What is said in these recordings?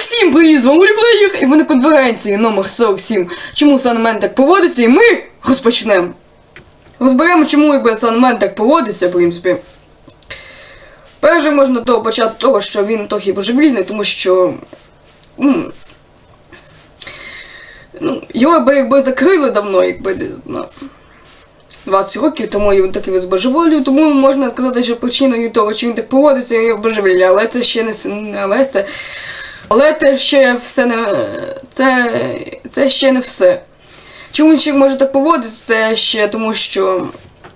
всім привіт, з вами і ви на конференції номер 47. Чому Санмен так поводиться, і ми розпочнемо. Розберемо, чому якби Санмен так поводиться, в принципі. Перше можна того почати того, що він трохи божевільний, тому що. Ну, ну, його би якби закрили давно, якби на 20 років, тому він такий весь божеволію, тому можна сказати, що причиною того, що він так поводиться, є божевілля, але це ще не але це. Але це ще все не. Це, це ще не все. Чому ще може так поводитися, це ще тому, що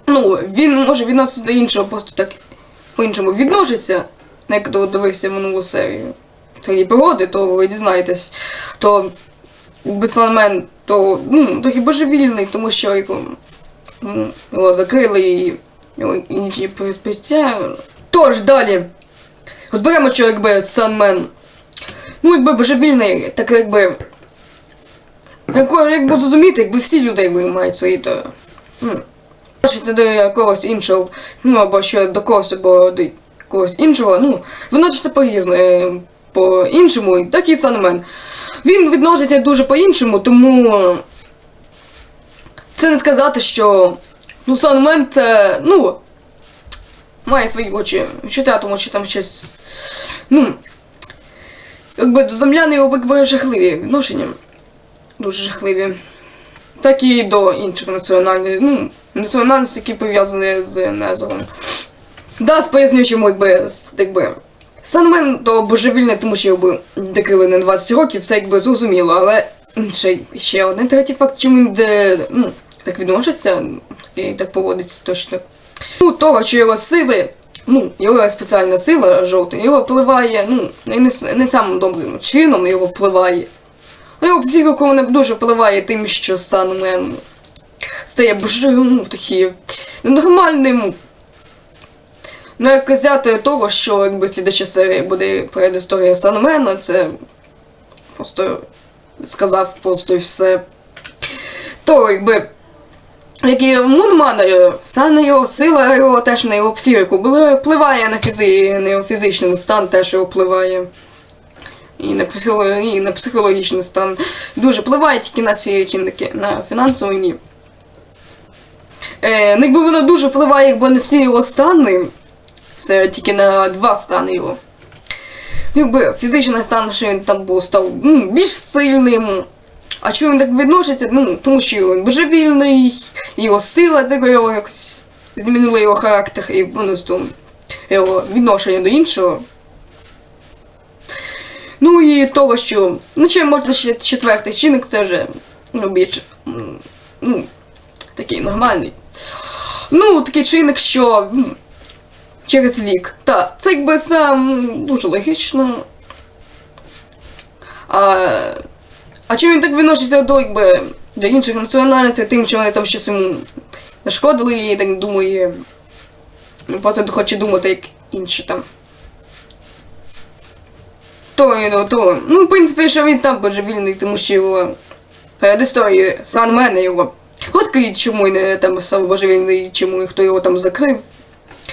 ну, він може відноситися до іншого, просто так по-іншому відноситься, Ну, як дивився минулу серію тоді погоди, то ви дізнаєтесь, то Бесанмен, то ну, трохи божевільний, тому що ну, його закрили і інші перспективи. Тож далі. Розберемо, що якби Санмен. Ну, якби божевільний, так якби. Яко, якби зрозуміти, якби всі люди якби мають свої то. Ну, це до якогось іншого, ну або ще до когось, або до якогось іншого, ну, воно ж по-різному, е, по-іншому, і Санмен. Він відноситься дуже по-іншому, тому це не сказати, що ну, Санмен це, ну, має свої очі читати, тому що там щось. Ну, якби до землян його якби жахливі відношення. Дуже жахливі. Так і до інших національних, ну, національностей, які пов'язані з Незором. Да, поясню, чому якби, якби. Санмен то божевільне, тому що якби декили на 20 років, все якби зрозуміло, але ще, ще один третій факт, чому він де, ну, так відноситься, і так поводиться точно. Ну, того, що його сили, ну, його спеціальна сила жовта, його впливає, ну, не, не самим добрим чином його впливає. А його психіку не дуже впливає тим, що Санмен стає ну, такі ненормальним. Ну, як взяти того, що якби слідча серія буде передісторія Санмена, це просто сказав просто і все. То якби. Як і Мунман, е, саме його сила, його теж на його психіку, впливає на, фізи, на його фізичний стан, теж його впливає. І на, і на психологічний стан. Дуже впливає тільки на ці чинники, на фінансовий ні. Е, якби воно дуже впливає, якби на всі його стани, це тільки на два стани його. Якби фізичний стан, що він там був став більш сильним. А чому він так відноситься? Ну, тому що він божевільний, його сила така його якось змінила його характер і ну, з його відношення до іншого. Ну і того, що. Ну, чи можна ще четвертий чинник, це вже ну, більш ну, такий нормальний. Ну, такий чинник, що через вік. Так, це якби сам дуже логічно. А, а чим він так відноситься до якби до інших національностей, тим, що вони там щось йому нашкодили, і так думає. ну, Просто хоче думати, як інші там. То, ну, то, ну, в принципі, що він там божевільний, тому що його перед історією Санмен його розкриють, чому він е, там сам божевільний, чому хто його там закрив.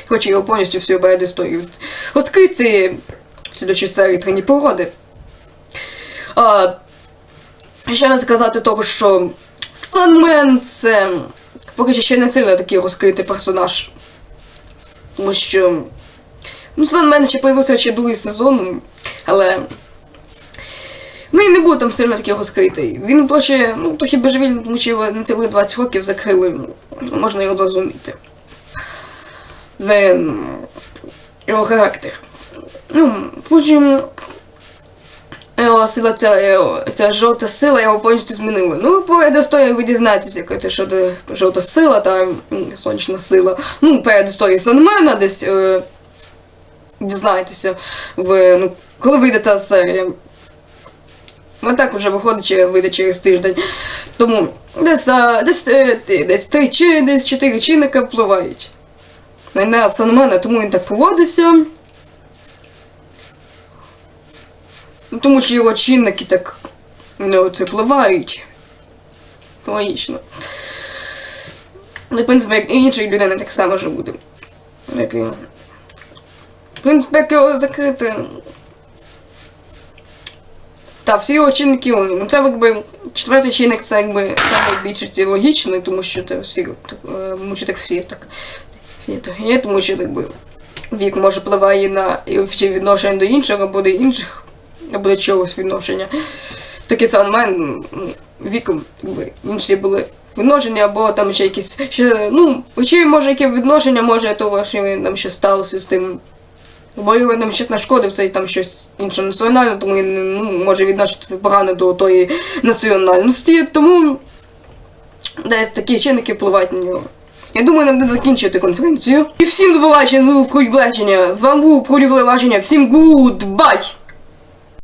Хоче його повністю всю перед історію. Розкриють ці слідчі серії трені породи. А, ще сказати того, що Санмен це поки що ще не сильно такий розкритий персонаж. Тому що. Ну, Санмен ще появився ще другий сезон, але. Ну і не був там сильно такий розкритий. Він трохи, ну, трохи божевільний, тому що його на цілих 20 років закрили. Можна його зрозуміти. Він... Його характер. Ну, потім його сила, ця, ця жовта сила його повністю змінила. Ну, перед історією ви дізнаєтеся, яка це що жовта сила та сонячна сила. Ну, перед історією Санмена десь е, дізнаєтеся, в, ну, коли вийде та серія. Ну так вже виходить, вийде через тиждень. Тому десь, десь, е, десь три чи десь чотири чинника впливають. На Санмена, тому він так поводиться. Ну, Тому що його чинники так ну, це впливають. Логічно. Ну, в принципі, і іншої людини так само вже буде. Як і... В принципі, як його закрити. Та всі його чинники, ну це якби четвертий чинник це якби найбільш логічний, тому що це всі так, е, тому що так всі так. Всі так є, тому що якби вік може впливає на відношення до інших або до інших, або до чогось відношення. Таке саме віком, інші були відношення, або там ще якісь ще, ну, чи може яке відношення, може того, що там щось сталося з тим. Бо його нам щось нашкодив, це там щось інше національне, тому він ну, може відносити погано до тої національності, тому десь такі чинники впливають на нього. Я думаю, нам буде закінчити конференцію. І всім до побачення, до побачення. З вами був Пролів Левачення. Всім гудбай!